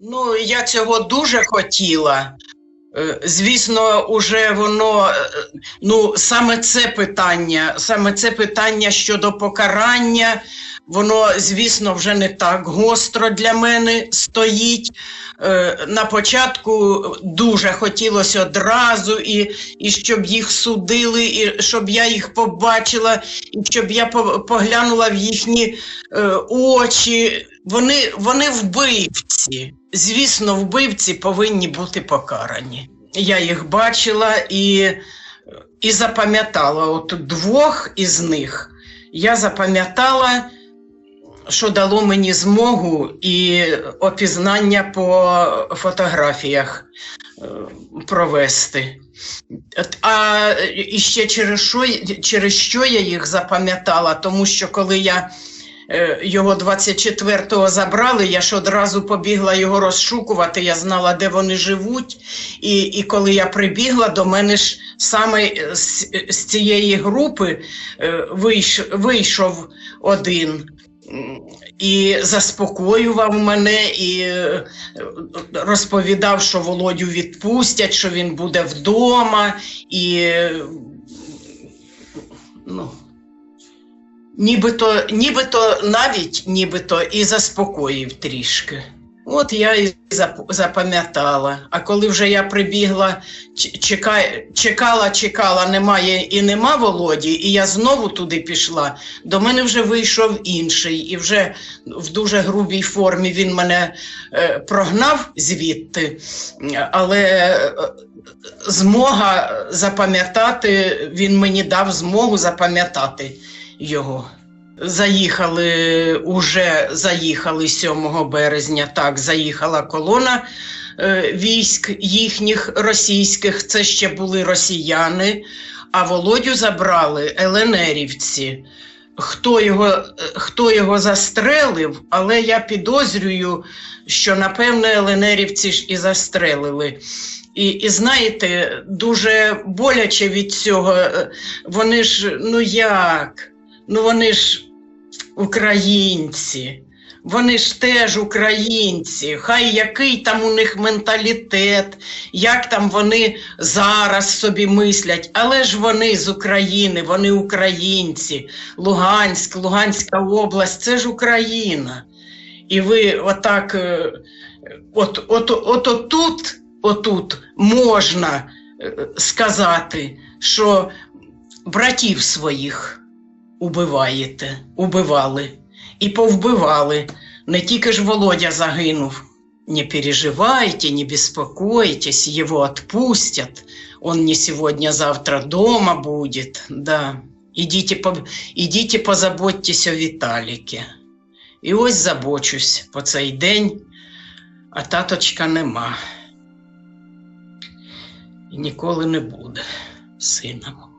Ну, я цього дуже хотіла. Е, Звісно, уже воно, е, ну, саме це питання, саме це питання щодо покарання, воно, звісно, вже не так гостро для мене стоїть. Е, На початку дуже хотілося одразу, і, і щоб їх судили, і щоб я їх побачила, і щоб я поглянула в їхні е, очі. Вони, вони вбивці. Звісно, вбивці повинні бути покарані. Я їх бачила і, і запам'ятала. От двох із них я запам'ятала, що дало мені змогу і опізнання по фотографіях е, провести. А і ще через що, через що я їх запам'ятала? Тому що коли я е, його 24-го забрали, я ж одразу побігла його розшукувати, я знала, де вони живуть. І, і коли я прибігла, до мене ж саме з, з цієї групи е, вийш, вийшов один. І заспокоював мене, і е, розповідав, що Володю відпустять, що він буде вдома, і ну, нібито, нібито навіть нібито і заспокоїв трішки. От я і запам'ятала. А коли вже я прибігла, чекала, чекала, немає і нема Володі, і я знову туди пішла. До мене вже вийшов інший, і вже в дуже грубій формі він мене е, прогнав звідти, але е, змога запам'ятати, він мені дав змогу запам'ятати його. Заїхали уже заїхали 7 березня. Так, заїхала колона е, військ їхніх російських. Це ще були росіяни. А Володю забрали ЛНРівці. Хто його, хто його застрелив, але я підозрюю, що напевне ЛНРівці ж і застрелили. І, і знаєте, дуже боляче від цього. е, Вони ж, ну як? Ну вони ж українці. Вони ж теж українці, хай який там у них менталітет, як там вони зараз собі мислять, але ж вони з України, вони українці, Луганськ, Луганська область це ж Україна. І ви отак, е, от, от, от, отут, отут можна е, сказати, що братів своїх убиваєте, убивали і повбивали. Не тільки ж Володя загинув. Не переживайте, не беспокойтесь, его отпустят. Он не сегодня, завтра дома будет. Да. Идите, по, идите позаботьтесь о. І ось забочусь по цей день, а таточка нема. І ніколи не буде сином.